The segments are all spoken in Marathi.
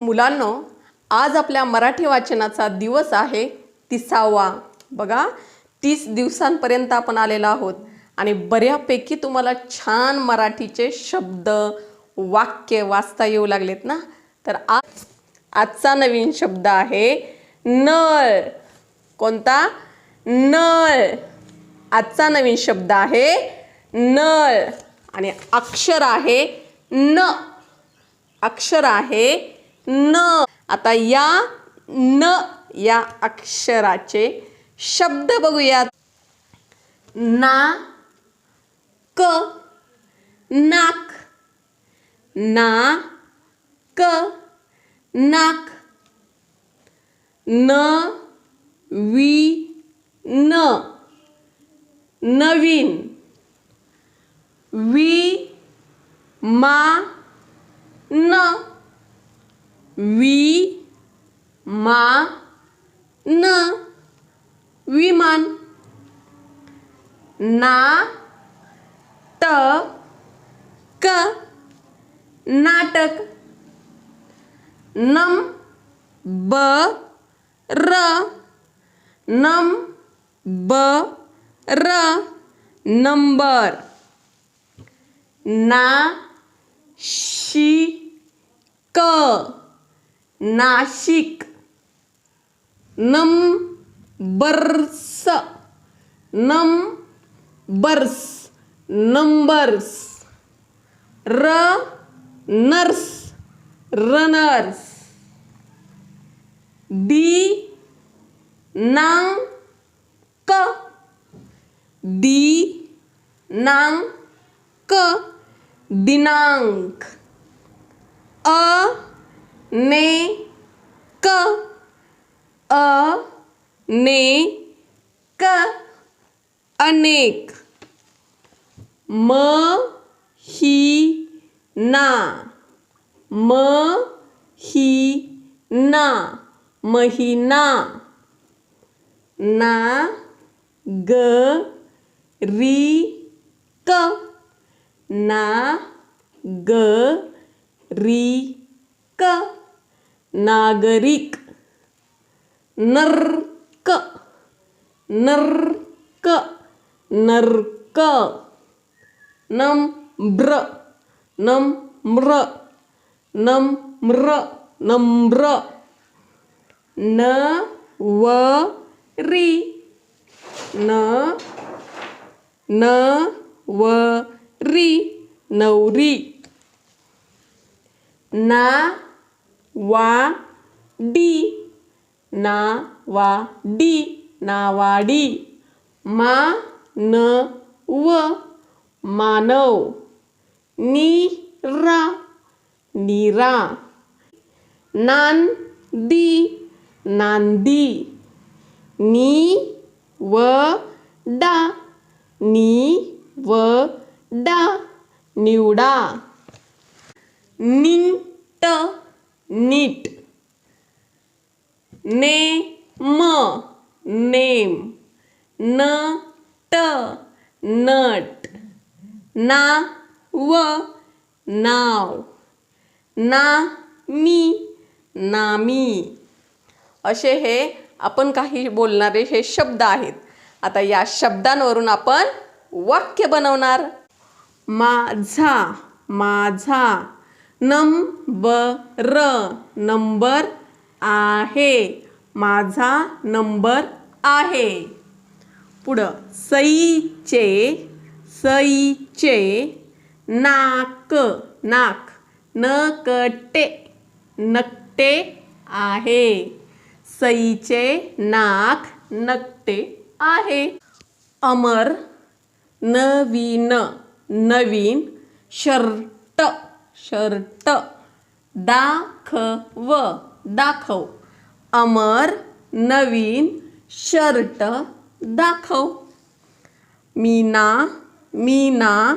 मुलांनो आज आपल्या मराठी वाचनाचा दिवस आहे तिसावा. बघा तीस दिवसांपर्यंत आपण आलेलो आहोत आणि बऱ्यापैकी तुम्हाला छान मराठीचे शब्द वाक्य वाचता येऊ लागलेत ना? तर आज आजचा नवीन शब्द आहे नळ. कोणता? नळ. आजचा नवीन शब्द आहे नळ. आणि अक्षर आहे न. अक्षर आहे न. आता या न या अक्षराचे शब्द बघूयात. ना क नाक ना क नाक. न वी न. नवीन. वी मा वी मा न विमान ना त क नाटक नम ब र नम ब र नंबर ना शी क Nashik. Numbers numbers numbers. Runners runners. D. नांग क दी नांग क दिनांक. अ. ने क अ ने क अनेक. म ही ना म ही ना महिना. ना ग री क ना ग री क नागरिक नर्क नर्क नर्क नम्र नम्र नम्र नम्र न व री न न व री नवरी ना वा डी ना वा डी नावाडी. मा न व मानव. नी रा नीरा. नान दी नांदी. नी व डा नी व डा निवडा. निंट नीट. ने म नेम. न ट नट. ना व नाव. ना मी नामी. असे हे आपण काही बोलणारे हे शब्द आहेत. आता या शब्दांवरून आपण वाक्य बनवणार. माझा माझा. नंबर नंबर आहे. माझा नंबर आहे. पुढं सईचे सईचे नाक नाक नकटे नकटे आहे. सईचे नाक नकटे आहे. अमर नवीन नवीन शर्ट. शर्ट दाखव दाखव. अमर नवीन शर्ट दाखव. मीना मीना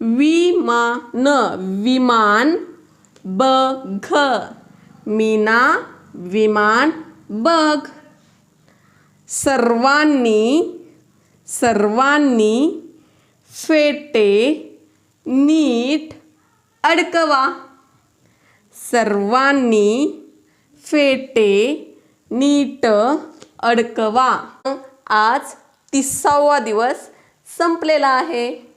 विमान विमान बघ. मीना विमान बघ. सर्वांनी सर्वांनी फेटे नीट अडकवा. सर्वांनी फेटे नीट अडकवा. आज तिसावा दिवस संपलेला आहे.